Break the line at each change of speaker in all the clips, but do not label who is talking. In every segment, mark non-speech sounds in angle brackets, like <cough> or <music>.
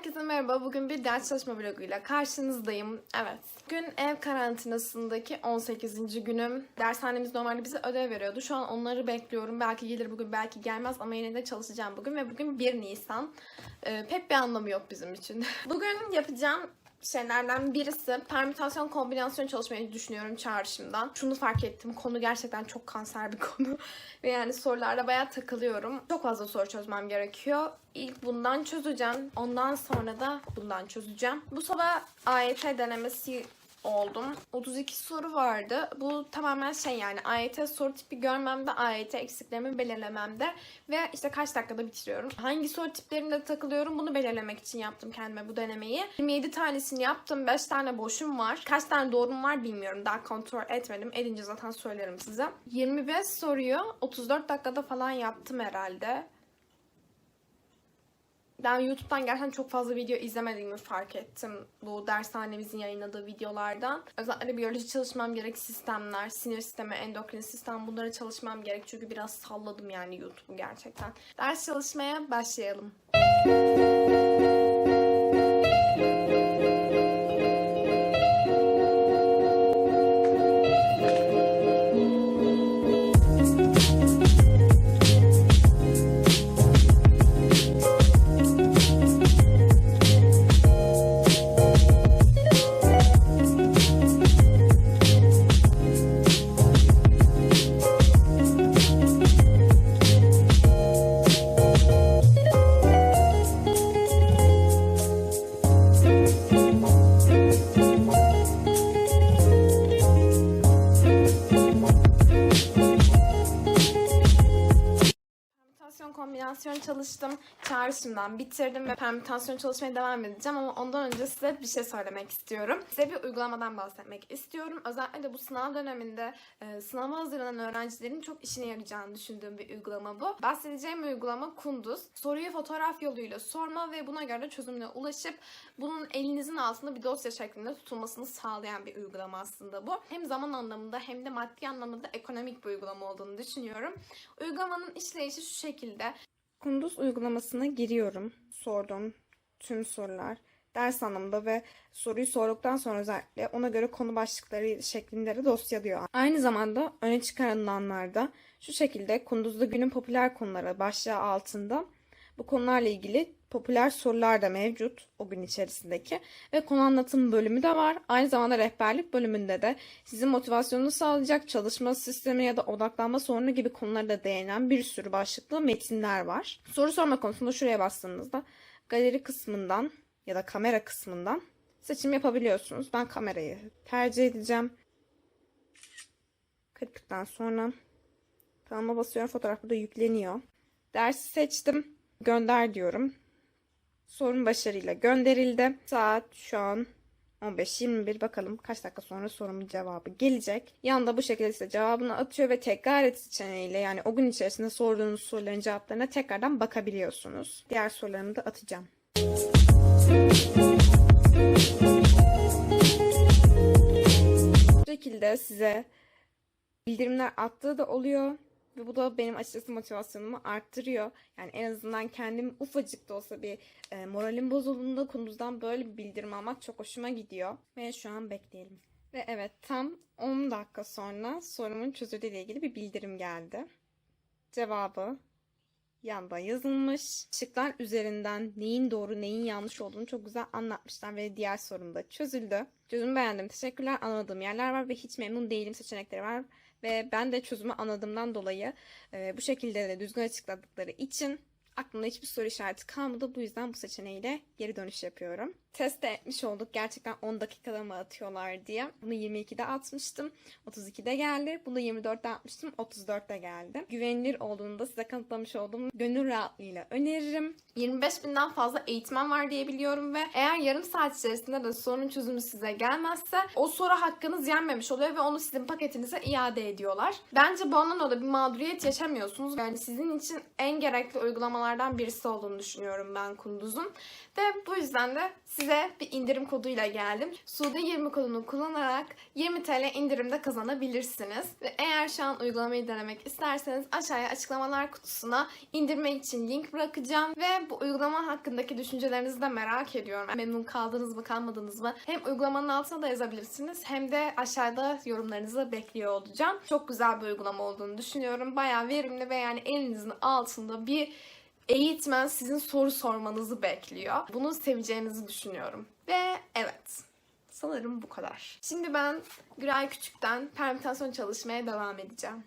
Herkese merhaba. Bugün bir ders çalışma vloguyla karşınızdayım. Evet. Bugün ev karantinasındaki 18. günüm. Dershanemiz normalde bize ödev veriyordu. Şu an onları bekliyorum. Belki gelir bugün, belki gelmez ama yine de çalışacağım bugün ve bugün 1 Nisan. Ee, pek bir anlamı yok bizim için. <laughs> bugün yapacağım şeylerden birisi permütasyon kombinasyon çalışmayı düşünüyorum çağrışımdan. Şunu fark ettim. Konu gerçekten çok kanser bir <laughs> konu. Ve yani sorularda bayağı takılıyorum. Çok fazla soru çözmem gerekiyor. İlk bundan çözeceğim. Ondan sonra da bundan çözeceğim. Bu sabah AYT denemesi oldum. 32 soru vardı. Bu tamamen şey yani AYT soru tipi görmemde, AYT eksiklerimi belirlememde ve işte kaç dakikada bitiriyorum. Hangi soru tiplerinde takılıyorum bunu belirlemek için yaptım kendime bu denemeyi. 27 tanesini yaptım. 5 tane boşum var. Kaç tane doğrum var bilmiyorum. Daha kontrol etmedim. Edince zaten söylerim size. 25 soruyu 34 dakikada falan yaptım herhalde. Ben YouTube'dan gerçekten çok fazla video izlemediğimi fark ettim. Bu dershanemizin yayınladığı videolardan. Özellikle biyoloji çalışmam gerek, sistemler, sinir sistemi, endokrin sistem bunlara çalışmam gerek. Çünkü biraz salladım yani YouTube'u gerçekten. Ders çalışmaya başlayalım. Permütasyon kombinasyon çalıştım. Çağrışımdan bitirdim ve permütasyon çalışmaya devam edeceğim ama ondan önce size bir şey söylemek istiyorum. Size bir uygulamadan bahsetmek istiyorum. Özellikle bu sınav döneminde e, sınava hazırlanan öğrencilerin çok işine yarayacağını düşündüğüm bir uygulama bu. Bahsedeceğim uygulama Kunduz. Soruyu fotoğraf yoluyla sorma ve buna göre çözümüne ulaşıp bunun elinizin altında bir dosya şeklinde tutulmasını sağlayan bir uygulama aslında bu. Hem zaman anlamında hem de maddi anlamda ekonomik bir uygulama olduğunu düşünüyorum. Uygulamanın işleyişi şu şekilde. Kunduz uygulamasına giriyorum. Sorduğum tüm sorular ders anlamında ve soruyu sorduktan sonra özellikle ona göre konu başlıkları şeklinde de dosyalıyor. Aynı zamanda öne çıkarılanlarda şu şekilde Kunduz'da günün popüler konuları başlığı altında bu konularla ilgili popüler sorular da mevcut o gün içerisindeki ve konu anlatım bölümü de var. Aynı zamanda rehberlik bölümünde de sizin motivasyonunuzu sağlayacak çalışma sistemi ya da odaklanma sorunu gibi konulara da değinen bir sürü başlıklı metinler var. Soru sorma konusunda şuraya bastığınızda galeri kısmından ya da kamera kısmından seçim yapabiliyorsunuz. Ben kamerayı tercih edeceğim. Kırptıktan sonra tamam'a basıyorum. Fotoğraf burada yükleniyor. Dersi seçtim. Gönder diyorum. Sorun başarıyla gönderildi. Saat şu an 15.21 bakalım kaç dakika sonra sorumun cevabı gelecek. Yanında bu şekilde size cevabını atıyor ve tekrar et seçeneğiyle yani o gün içerisinde sorduğunuz soruların cevaplarına tekrardan bakabiliyorsunuz. Diğer sorularımı da atacağım. Bu şekilde size bildirimler attığı da oluyor. Ve bu da benim açıkçası motivasyonumu arttırıyor. Yani en azından kendim ufacık da olsa bir e, moralim bozulduğunda kunduzdan böyle bir bildirim almak çok hoşuma gidiyor. Ve şu an bekleyelim. Ve evet tam 10 dakika sonra sorumun çözüldüğüyle ilgili bir bildirim geldi. Cevabı yanda yazılmış. Şıklar üzerinden neyin doğru neyin yanlış olduğunu çok güzel anlatmışlar ve diğer sorum da çözüldü. Çözümü beğendim. Teşekkürler. Anladığım yerler var ve hiç memnun değilim seçenekleri var. Ve ben de çözümü anladığımdan dolayı e, bu şekilde de düzgün açıkladıkları için aklımda hiçbir soru işareti kalmadı. Bu yüzden bu seçeneğiyle geri dönüş yapıyorum. Test de etmiş olduk. Gerçekten 10 dakikada mı atıyorlar diye. Bunu 22'de atmıştım. 32'de geldi. Bunu 24'te atmıştım. 34'te geldi. Güvenilir olduğunu da size kanıtlamış olduğum gönül rahatlığıyla öneririm. 25 binden fazla eğitmen var diye biliyorum ve eğer yarım saat içerisinde de sorunun çözümü size gelmezse o soru hakkınız yenmemiş oluyor ve onu sizin paketinize iade ediyorlar. Bence bu anlamda da bir mağduriyet yaşamıyorsunuz. Yani sizin için en gerekli uygulamalardan birisi olduğunu düşünüyorum ben Kunduz'un. Ve bu yüzden de size size bir indirim koduyla geldim. Sude 20 kodunu kullanarak 20 TL indirimde kazanabilirsiniz. Ve eğer şu an uygulamayı denemek isterseniz aşağıya açıklamalar kutusuna indirmek için link bırakacağım. Ve bu uygulama hakkındaki düşüncelerinizi de merak ediyorum. Memnun kaldınız mı kalmadınız mı? Hem uygulamanın altına da yazabilirsiniz hem de aşağıda yorumlarınızı bekliyor olacağım. Çok güzel bir uygulama olduğunu düşünüyorum. Bayağı verimli ve yani elinizin altında bir eğitmen sizin soru sormanızı bekliyor. Bunu seveceğinizi düşünüyorum. Ve evet. Sanırım bu kadar. Şimdi ben Güray Küçük'ten permütasyon çalışmaya devam edeceğim.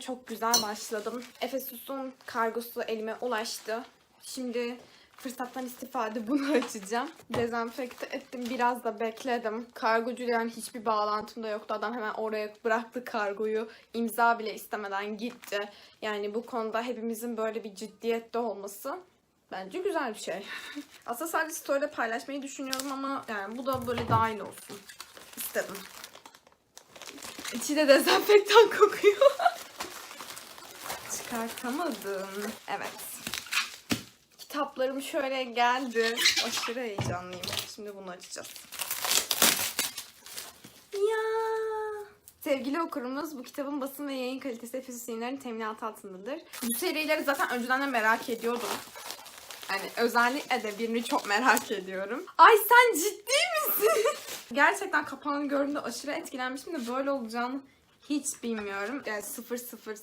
Çok
güzel başladım. Efesus'un kargosu elime ulaştı. Şimdi fırsattan istifade bunu <laughs> açacağım. Dezenfekte ettim. Biraz da bekledim. Kargocuyla yani hiçbir bağlantım da yoktu. Adam hemen oraya bıraktı kargoyu. İmza bile istemeden gitti. Yani bu konuda hepimizin böyle bir ciddiyette olması bence güzel bir şey. <laughs> Aslında sadece story'de paylaşmayı düşünüyorum ama yani bu da böyle dahil olsun. istedim. İçi de dezenfektan <laughs> kokuyor. Çıkartamadım. Evet. Kitaplarım şöyle geldi. Aşırı heyecanlıyım. Şimdi bunu açacağız. Ya. Sevgili okurumuz bu kitabın basın ve yayın kalitesi Efesus yayınlarının teminatı altındadır. Bu serileri zaten önceden de merak ediyordum. Hani özellikle de birini çok merak ediyorum. Ay sen ciddi misin? <laughs> Gerçekten kapağını gördüğümde aşırı etkilenmiştim de böyle olacağını hiç bilmiyorum. Yani 000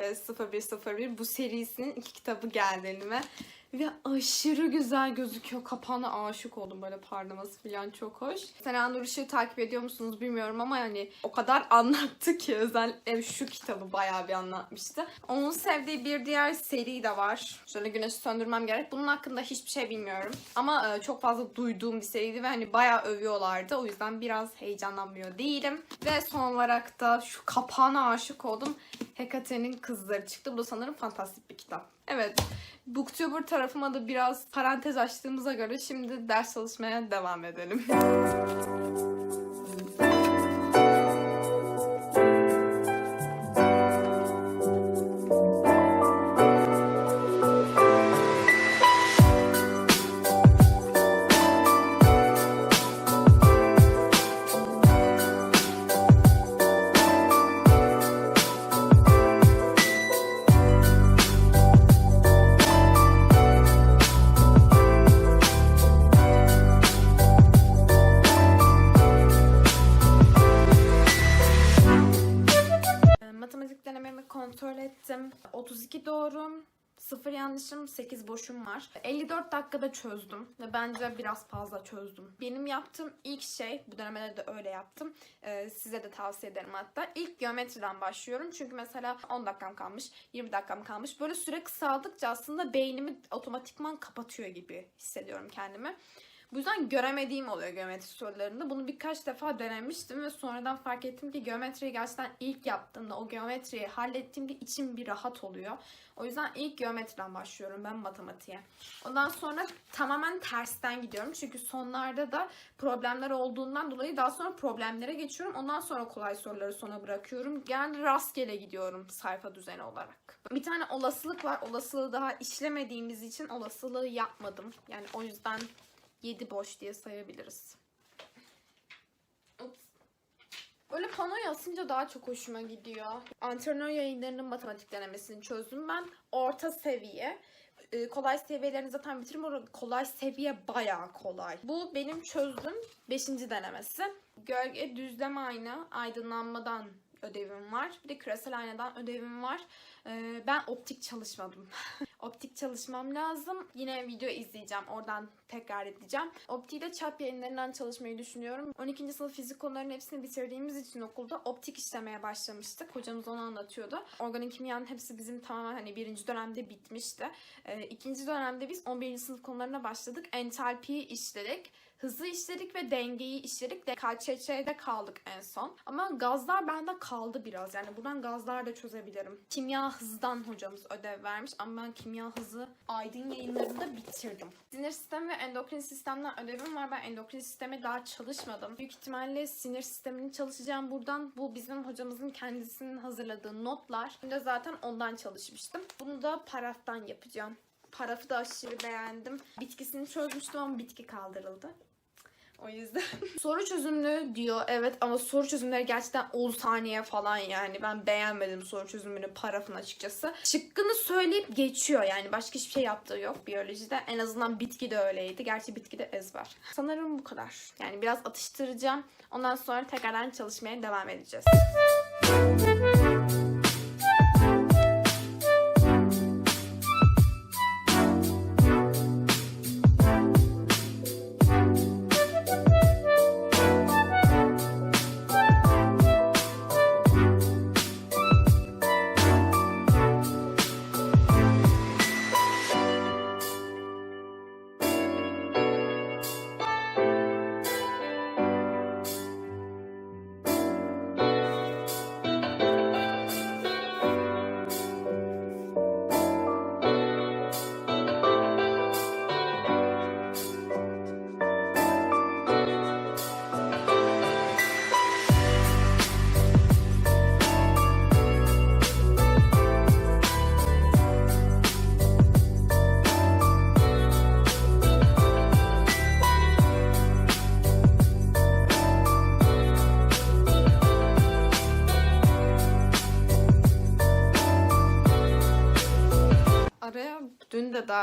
ve 0101 bu serisinin iki kitabı geldi elime. Ve aşırı güzel gözüküyor. Kapağına aşık oldum böyle parlaması falan çok hoş. Sena Nur takip ediyor musunuz bilmiyorum ama yani o kadar <laughs> anlattı ki özellikle şu kitabı bayağı bir anlatmıştı. Onun sevdiği bir diğer seri de var. Şöyle güneşi söndürmem gerek. Bunun hakkında hiçbir şey bilmiyorum. Ama e, çok fazla duyduğum bir seriydi ve hani bayağı övüyorlardı. O yüzden biraz heyecanlanmıyor değilim. Ve son olarak da şu kapağına aşık oldum. Hekate'nin Kızları çıktı. Bu da sanırım fantastik bir kitap. Evet. Booktuber tarafıma da biraz parantez açtığımıza göre şimdi ders çalışmaya devam edelim. <laughs> doğrum. Sıfır yanlışım, 8 boşum var. 54 dakikada çözdüm ve bence biraz fazla çözdüm. Benim yaptığım ilk şey, bu dönemde de öyle yaptım. Ee, size de tavsiye ederim hatta. İlk geometriden başlıyorum. Çünkü mesela 10 dakikam kalmış, 20 dakikam kalmış. Böyle süre kısaldıkça aslında beynimi otomatikman kapatıyor gibi hissediyorum kendimi. Bu yüzden göremediğim oluyor geometri sorularında. Bunu birkaç defa denemiştim ve sonradan fark ettim ki geometriyi gerçekten ilk yaptığımda o geometriyi hallettiğimde içim bir rahat oluyor. O yüzden ilk geometriden başlıyorum ben matematiğe. Ondan sonra tamamen tersten gidiyorum. Çünkü sonlarda da problemler olduğundan dolayı daha sonra problemlere geçiyorum. Ondan sonra kolay soruları sona bırakıyorum. Yani rastgele gidiyorum sayfa düzeni olarak. Bir tane olasılık var. Olasılığı daha işlemediğimiz için olasılığı yapmadım. Yani o yüzden 7 boş diye sayabiliriz. Böyle panoya asınca daha çok hoşuma gidiyor. Antrenör yayınlarının matematik denemesini çözdüm ben. Orta seviye. Ee, kolay seviyelerini zaten bitiririm. Orada kolay seviye bayağı kolay. Bu benim çözdüğüm 5. denemesi. Gölge düzlem ayna aydınlanmadan ödevim var. Bir de küresel aynadan ödevim var. Ee, ben optik çalışmadım. <laughs> optik çalışmam lazım. Yine video izleyeceğim. Oradan tekrar edeceğim. Optiği de çap yayınlarından çalışmayı düşünüyorum. 12. sınıf fizik konularının hepsini bitirdiğimiz için okulda optik işlemeye başlamıştık. Hocamız onu anlatıyordu. Organik kimyanın hepsi bizim tamamen hani birinci dönemde bitmişti. Ee, ikinci dönemde biz 11. sınıf konularına başladık. Entalpiyi işledik. Hızı işledik ve dengeyi işledik. De KÇÇ'de kaldık en son. Ama gazlar bende kaldı biraz. Yani buradan gazlar da çözebilirim. Kimya hızdan hocamız ödev vermiş ama ben kimya hızı Aydın yayınlarında bitirdim. Sinir sistemi ve endokrin sistemden ödevim var. Ben endokrin sistemi daha çalışmadım. Büyük ihtimalle sinir sistemini çalışacağım buradan. Bu bizim hocamızın kendisinin hazırladığı notlar. Şimdi zaten ondan çalışmıştım. Bunu da paraftan yapacağım. Parafı da aşırı beğendim. Bitkisini çözmüştüm ama bitki kaldırıldı. O yüzden. <laughs> soru çözümlü diyor evet ama soru çözümleri gerçekten 10 saniye falan yani. Ben beğenmedim soru çözümünü parafın açıkçası. Şıkkını söyleyip geçiyor yani başka hiçbir şey yaptığı yok biyolojide. En azından bitki de öyleydi. Gerçi bitki de ezber. Sanırım bu kadar. Yani biraz atıştıracağım. Ondan sonra tekrardan çalışmaya devam edeceğiz.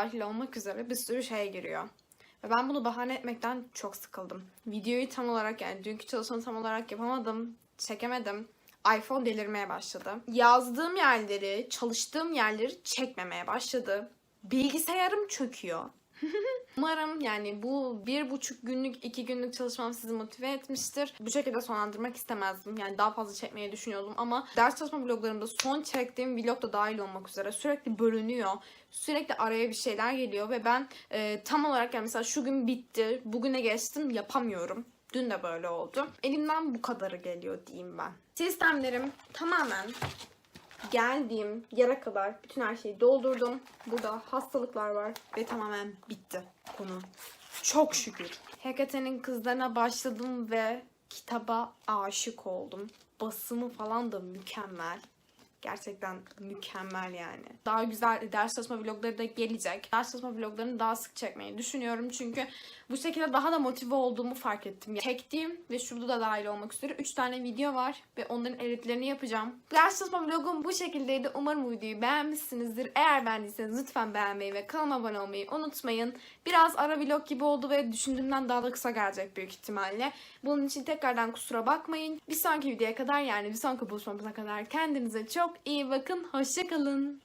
Dahil olmak üzere bir sürü şey giriyor. Ve ben bunu bahane etmekten çok sıkıldım. Videoyu tam olarak yani dünkü çalışmanı tam olarak yapamadım. Çekemedim. iPhone delirmeye başladı. Yazdığım yerleri, çalıştığım yerleri çekmemeye başladı. Bilgisayarım çöküyor. <laughs> Umarım yani bu bir buçuk günlük, iki günlük çalışmam sizi motive etmiştir. Bu şekilde sonlandırmak istemezdim. Yani daha fazla çekmeyi düşünüyordum ama ders çalışma vloglarımda son çektiğim vlog da dahil olmak üzere sürekli bölünüyor. Sürekli araya bir şeyler geliyor ve ben e, tam olarak yani mesela şu gün bitti, bugüne geçtim yapamıyorum. Dün de böyle oldu. Elimden bu kadarı geliyor diyeyim ben. Sistemlerim tamamen geldiğim yere kadar bütün her şeyi doldurdum. Burada hastalıklar var ve tamamen bitti konu. Çok şükür. HKT'nin kızlarına başladım ve kitaba aşık oldum. Basımı falan da mükemmel. Gerçekten mükemmel yani. Daha güzel ders çalışma vlogları da gelecek. Ders çalışma vloglarını daha sık çekmeyi düşünüyorum. Çünkü bu şekilde daha da motive olduğumu fark ettim. Çektiğim ve şurada da dahil olmak üzere 3 tane video var ve onların editlerini yapacağım. Ders çalışma vlogum bu şekildeydi. Umarım videoyu beğenmişsinizdir. Eğer beğendiyseniz lütfen beğenmeyi ve kanalıma abone olmayı unutmayın. Biraz ara vlog gibi oldu ve düşündüğümden daha da kısa gelecek büyük ihtimalle. Bunun için tekrardan kusura bakmayın. Bir sonraki videoya kadar yani bir sonraki buluşmamıza kadar kendinize çok iyi bakın. Hoşçakalın.